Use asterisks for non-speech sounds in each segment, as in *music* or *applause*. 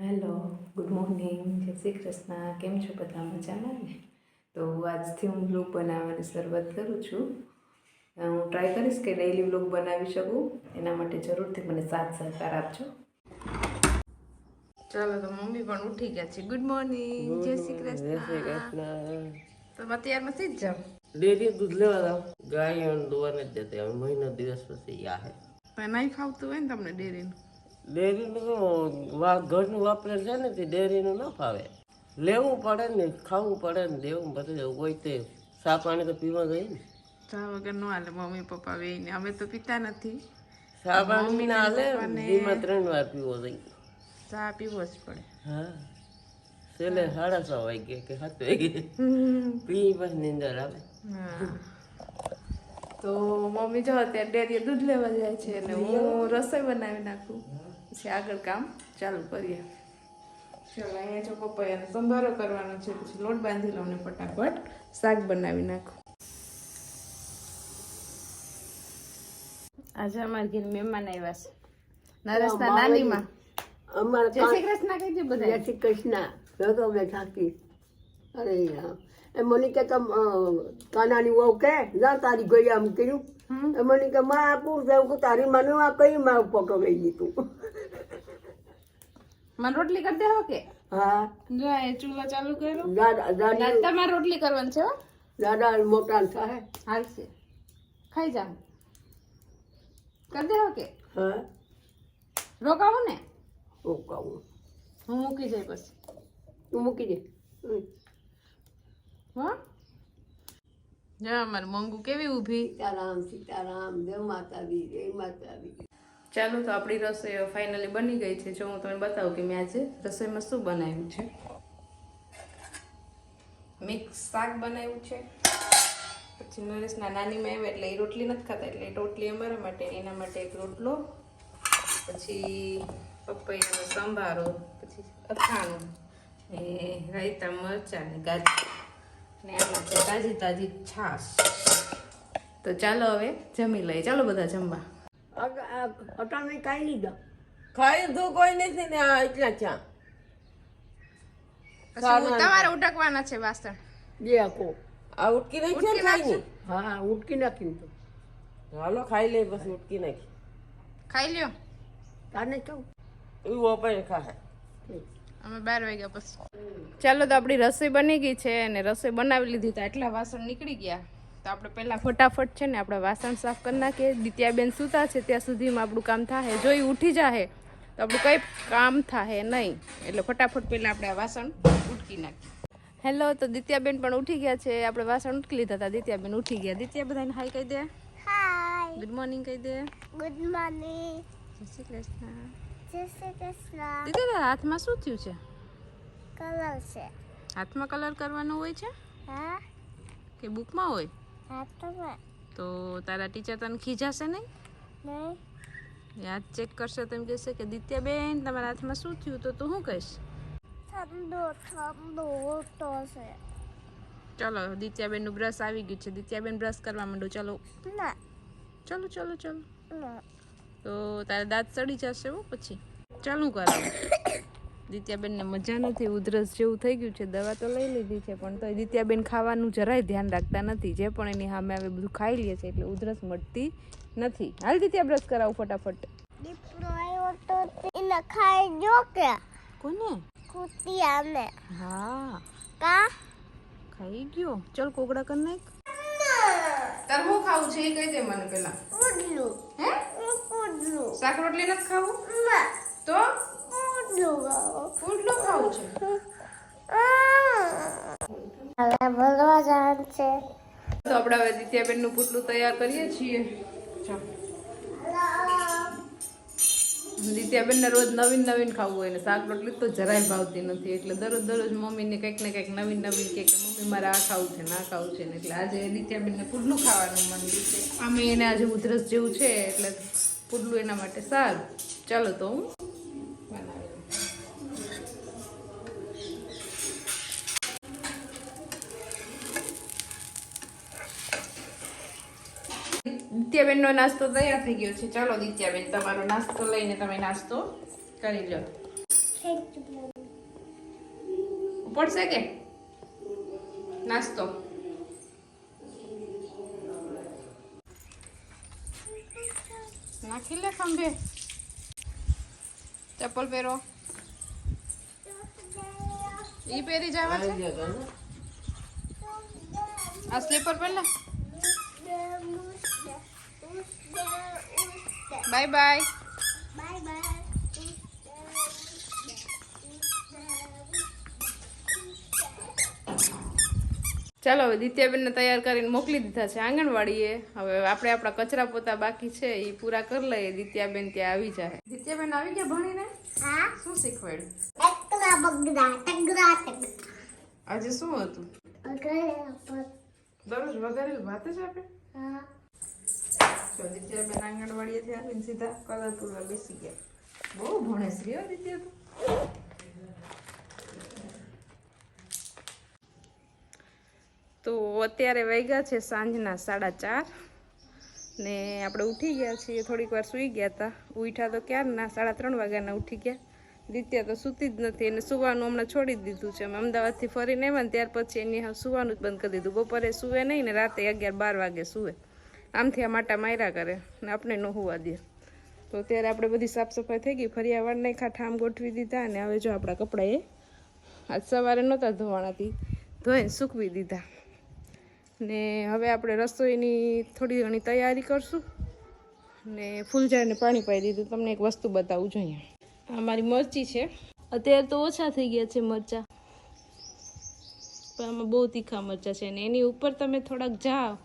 Hello good morning. જય શ્રી કૃષ્ણ. કેમ છો બધા મજામાં ને? તો આજથી હું બ્લોગ બનાવવાની શરૂઆત કરું છું. હું ટ્રાય કરીશ કે ડેઇલી બ્લોગ બનાવી શકું. એના માટે જરૂરથી મને સાથ સહકાર આપજો. ચાલો તો મમ્મી પણ ઉઠી ગયા છે. ગુડ મોર્નિંગ જય શ્રી કૃષ્ણ. તો નથી જ જાવ ડેરી દૂધ લેવા જાવ ગાય અને દોવાને જ જતી હવે મહિનો દિવસ પછી આ હે. પણ નહીં ફાવતું હોય ને તમને ડેરીનું? ડેરીનું તો ઘરનું વાપરે છે ને તે ડેરીનું ન ફાવે. લેવું પડે ને ખાવું પડે ને દેવું બધું હોય તે ચા પાણી તો પીવા જોઈએ ને. ચા વગર ન હાલે મમ્મી પપ્પા વેઈને અમે તો પીતા નથી. ચા પાણી ના હાલે દીમાં ત્રણ વાર પીવો જોઈએ. ચા પીવો જ પડે. હા. છેલ્લે સાડા છ વાગે કે સાત વાગે પી પછી નીંદર આવે. હા. તો મમ્મી જો અત્યારે ડેરીએ દૂધ લેવા જાય છે અને હું રસોઈ બનાવી નાખું. પછી આગળ કામ ચાલુ કરીએ. ચલો અહીંયા જો પપૈયાનો સંભારો કરવાનો છે પછી લોટ બાંધી લઉં ને ફટાફટ. શાક બનાવી નાખું. આજે અમારા ઘેર મહેમાન આવ્યા છે. નરેશના નાનીમાં. અમારા જય શ્રી કૃષ્ણ કહેજો બધા જય શ્રી કૃષ્ણ. ભગવને થાકી. અરે એ મને કે કાનાની વહુ કે જા તારી ગઈ આમ કર્યું. એ મને કે માં આપું જાઉં તારી મને આ કઈ મારું ફોટો લઈ લીધું. મને રોટલી કરી દેવો કે? હા. જો એ ચૂલો ચાલુ કર્યો. દાદા દાદા. તમારે રોટલી કરવાની છે હો. દાદા મોટા થાય. હાલશે. ખાઈ જાઓ. કરી દેવો કે? હા. રોકાવું ને? ઓ કહું હું મૂકી જાય પછી. તું મૂકી દે. હમ. હો? જો અમારે મંગુ કેવી ઊભી. સીતારામ સીતારામ જય માતાજી જય માતાજી. ચાલો તો આપણી રસોઈ ફાઇનલી બની ગઈ છે. જો હું તમને બતાવું કે મેં આજે રસોઈમાં શું બનાવ્યું છે. મિક્સ શાક બનાવ્યું છે. પછી નરેશના નાનીમાં આવ્યા એટલે એ રોટલી નથી ખાતા, એટલે રોટલી અમારા માટે, એના માટે એક રોટલો, પછી પપૈયાનો સંભારો, પછી અથાણું, ને રાયતા મરચાં ને ગાજર, ને આમાં છે તાજી તાજી છાશ. તો ચાલો હવે જમી લઈએ. ચાલો બધા જમવા. અટાણે ખાઈ લીધા. ખાઈ લીધું કોઈ નથી ને આ એટલા ચા તમારે ઉટકવાના છે વાસણ. જે આખો. આ ઉટકી નાખી છે ને ખાઈ હા ઉટકી નાખ્યું તો. હાલો ખાઈ લે પછી ઉટકી નાખી. ખાઈ લ્યો. તાને કહું? એવું અપાય ખાય અમે બાર વાગ્યા પછી. ચાલો તો આપણી રસોઈ બની ગઈ છે અને રસોઈ બનાવી લીધી તો આટલા વાસણ નીકળી ગયા. તો આપણે પહેલાં ફટાફટ છે ને આપણે વાસણ સાફ કરી નાખીએ. દિત્યાબેન સૂતા છે ત્યાં સુધીમાં આપણું કામ થાય જો ઈ ઉઠી જાહે તો આપણું કંઈ કામ થાય નહીં. એટલે ફટાફટ પહેલાં આપણે આ વાસણ ઉટકી નાખીએ. હેલો તો દિત્યાબેન પણ ઉઠી ગયા છે. આપણે વાસણ ઉટકી લીધા હતા. દિત્યાબેન ઉઠી ગયા. દિત્યા બધાને હાઈ કહી દે. હાય. ગુડ મોર્નિંગ કહી દે. ગુડ મોર્નિંગ જય શ્રી કૃષ્ણ. જય શ્રી કૃષ્ણ. દીદી તારા હાથમાં શું થયું છે? કલર છે. હાથમાં કલર કરવાનો હોય છે? હા. કે બુકમાં હોય? તો તારા ટીચર તને ખીજાશે નહીં? યાદ ચેક કરશે તો એમ કહેશે કે દિત્યાબેન તમારા હાથમાં શું થયું તો તું શું કહીશ? ઠંડુ ઠંડુ ઉઠતો છે ચલો દિત્યાબેનનું બ્રશ આવી ગયું છે. દિત્યાબેન બ્રશ કરવા માંડો ચલો. ના. ચલો ચલો ચલો. ના. તો તારા દાંત ચડી જશે હો પછી. ચાલુ કરાવું. દિત્યાબેનને મજા નથી ઉધરસ જેવું થઈ ગયું છે. દવા તો લઈ લીધી છે પણ તોય દિત્યાબેન ખાવાનું જરાય ધ્યાન રાખતા નથી. જે પણ એની સામે આવે બધું ખાઈ લે છે એટલે ઉધરસ મળતી નથી. હાલ દિત્યા બ્રશ કરાવું ફટાફટ. દીપડો આવ્યો તો એને ખાઈ જો કે? કોને? કુતિયાને. હા. કા? ખાઈ ગયો. ચલ કોગડા કર નાખ. તાર હું ખાવું છે? એ કહી દે મને પેલા ઉડલું હે? ઉડલું શાક રોટલી નથી ખાવું? ના. તો? પુડલું ખાવું છે. હવે ભરવા જવાનું છે. તો આપણે હવે દિત્યાબેનનું પુટલું તૈયાર કરીએ છીએ. જો. દિત્યાબેનને રોજ નવીન નવીન ખાવું હોય ને શાક રોટલી તો જરાય ભાવતી નથી. એટલે દરરોજ દરરોજ મમ્મીને કંઈક ને કંઈક નવીન નવીન કે મમ્મી મારે આ ખાવું છે ના ખાવું છે ને. એટલે આજે દિત્યાબેનને પુડલું ખાવાનું મન છે. આમે એને આજે ઉધરસ જેવું છે એટલે પુડલું એના માટે સારું. ચાલો તો હું દિત્યાબેનનો નાસ્તો તૈયાર થઈ ગયો છે ચાલો દિત્યાબેન તમારો નાસ્તો લઈને તમે નાસ્તો કરી લો પડશે કે નાસ્તો નાખી લે ખંભે ચપ્પલ પહેરો ઈ પહેરી જવા છે? આ સ્લીપર પહેલા બાય બાય Bye bye. ચાલો હવે દિત્યાબેનને તૈયાર કરીને મોકલી દીધા છે આંગણવાડીએ. હવે આપણે આપણા કચરા પોતા બાકી છે એ પૂરા કરી લઈએ. દિત્યાબેન ત્યાં આવી જાય. દિત્યાબેન આવી ગયા ભણીને? હા. શું શીખવાડ્યું? આજે શું હતું? દરરોજ વઘારેલ ભાત જ આપે? હા. ગયા. છે દિત્યા તો. તો અત્યારે વાગ્યા છે સાંજના સાડા ચાર ને આપણે ઉઠી ગયા છીએ, થોડીક વાર સૂઈ ગયા હતા. ઉઠ્યા તો ક્યારના? સાડા ત્રણ વાગ્યાના ઉઠી ગયા. દિત્યા તો સૂતી જ નથી એને સુવાનું હમણાં છોડી દીધું છે. અમે અમદાવાદથી ફરીને આવ્યા ને ત્યાર પછી એની સુવાનું જ બંધ કરી દીધું. બપોરે સૂવે નહીં ને રાતે અગિયાર બાર વાગે સૂવે. આમથી આ માટા માર્યા કરે ને આપણે ન હોવા દે. તો અત્યારે આપણે બધી સાફ સફાઈ થઈ ગઈ. ફરી આ નહીં ખાઠા આમ ગોઠવી દીધા અને હવે જો આપણા કપડાં એ આજ સવારે નહોતા ધોવાણાથી ધોઈને સૂકવી દીધા. ને હવે આપણે રસોઈની થોડી ઘણી તૈયારી કરશું. ને ફૂલઝાડને પાણી પાઈ દીધું. તમને એક વસ્તુ બતાવું જોઈએ. આ મારી મરચી છે. અત્યારે તો ઓછા થઈ ગયા છે મરચાં. પણ આમાં બહુ તીખા મરચાં છે ને એની ઉપર તમે થોડાક જાઓ.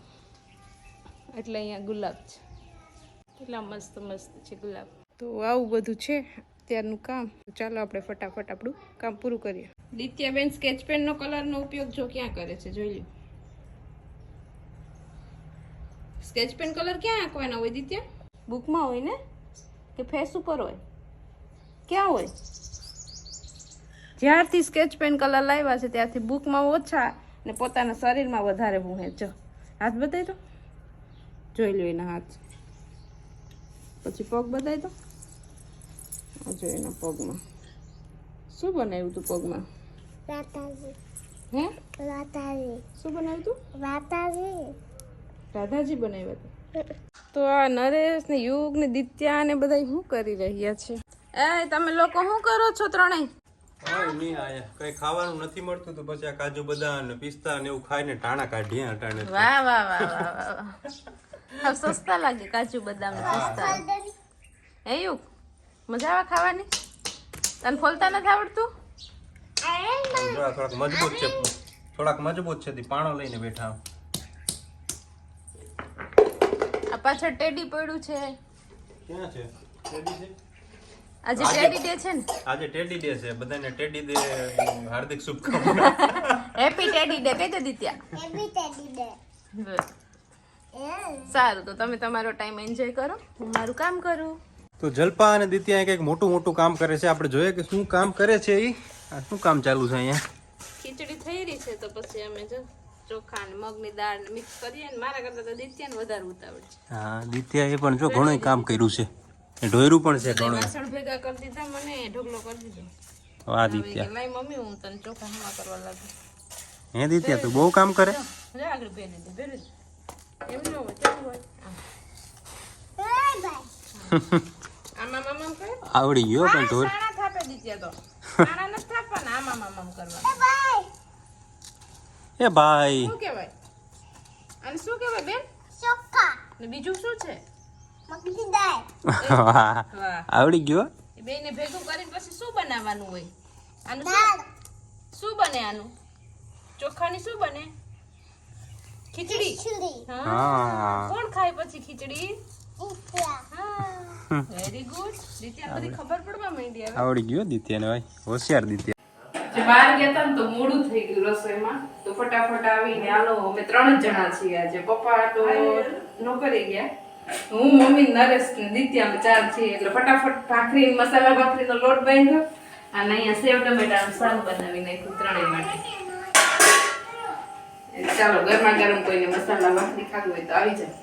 એટલે અહીંયા ગુલાબ છે. કેટલા મસ્ત મસ્ત છે ગુલાબ. તો આવું બધું છે અત્યારનું કામ. ચાલો આપણે ફટાફટ આપણું કામ પૂરું કરીએ. દિત્યાબેન સ્કેચ પેનનો કલરનો ઉપયોગ જો ક્યાં કરે છે જોઈ લો સ્કેચ પેન કલર ક્યાં આંકવાના હોય દિત્યા? બુકમાં હોય ને? કે ફેસ ઉપર હોય? ક્યાં હોય? જ્યારથી સ્કેચ પેન કલર લાવ્યા છે ત્યારથી બુકમાં ઓછા ને પોતાના શરીરમાં વધારે ભૂહે. જો હાથ બતાવી દો. જોઈ લો એના હાથ. પછી પગ બતાવી દો. આ જો એના પગમાં. શું બનાવ્યું તું પગમાં? હે? વાતાજી શું બનાવ્યું તું? વાતાજી રાધાજી બનાવ્યા હતા તો આ નરેશ ને યુગ ને દિત્યા ને બધા શું કરી રહ્યા છે? એ તમે લોકો શું કરો છો ત્રણેય? કઈ ખાવાનું નથી મળતું તો પછી આ કાજુ બદામ ને પિસ્તા ને એવું ખાઈને ટાણા કાઢીએ વાહ વાહ વાહ વાહ વાહ વાહ. હવે સસ્તા લાગે કાજુ બદામ સસ્તા. હે યુક? મજા આવે ખાવાની? તને ફોલતા નથી આવડતું? આ થોડાક મજબૂત છે થોડાક મજબૂત છે પાણો લઈને બેઠા આ પાછળ ટેડી પડ્યું છે. ક્યાં છે? ટેડી છે? આજે ટેડી ડે છે ને? આજે ટેડી ડે છે બધાને ટેડી ડે હાર્દિક શુભકામના. *laughs* હેપી ટેડી ડે કહી દે દિત્યા. Happy teddy day. સારું તો તમે તમારો ટાઈમ એન્જોય કરો. હું મારું કામ કરું. તો જલપા અને દિત્યા કંઈક મોટું મોટું કામ કરે છે. આપણે જોઈએ કે શું કામ કરે છે એ આ શું કામ ચાલુ છે અહીંયા? ખીચડી થઈ રહી છે તો પછી અમે જો ચોખા ને મગની દાળ મિક્સ કરીએ ને મારા કરતા તો દિત્યાને વધારે ઉતાવળ છે. હા દિત્યાએ પણ જો ઘણું કામ કર્યું છે. ઢોયરું પણ છે ઘણું વાસણ ભેગા કરી દીધા મને ઢોકલો કરી દીધો. વાહ દિત્યા. લાઈ મમ્મી હું તને ચોખા હમા કરવા લાગુ. હે દિત્યા તું બહુ કામ કરે? આગળ દે. *laughs* આવડી ગયો પણ ઢોર. *laughs* એ ભાઈ. શું કહેવાય? અને શું કહેવાય બેન? ચોક્કા ને બીજું શું છે? મગની દાળ. *laughs* વાહ. વાહ. આવડી ગયો? બે બેને ભેગું કરીને પછી શું બનાવવાનું હોય? આનું શું બને આનું? ચોખાની શું બને? ખીચડી? હા. કોણ ખાય પછી ખીચડી? વેરી ગુડ રીતે બધી ખબર પડવા માંડી હવે. આવડી ગયો દિત્યાને ભાઈ. હોશિયાર દિત્યા. જે બહાર ગયા હતા ને તો મોડું થઈ ગયું રસોઈમાં. તો ફટાફટ આવીને આલો અમે ત્રણ જ જણા છીએ આજે. પપ્પા તો નોકરી ગયા. હું મમ્મી નરેશ ને દિત્યા અમે ચાર છીએ. એટલે ફટાફટ ભાખરી મસાલા ભાખરીનો લોટ બાંધ્યો. અને અહીંયા સેવ ટમેટાનું શાક બનાવી નાખ્યું ત્રણેય માટે. ચાલો ગરમા ગરમ કોઈને મસાલા ભાખરી ખાવી હોય તો આવી જાય.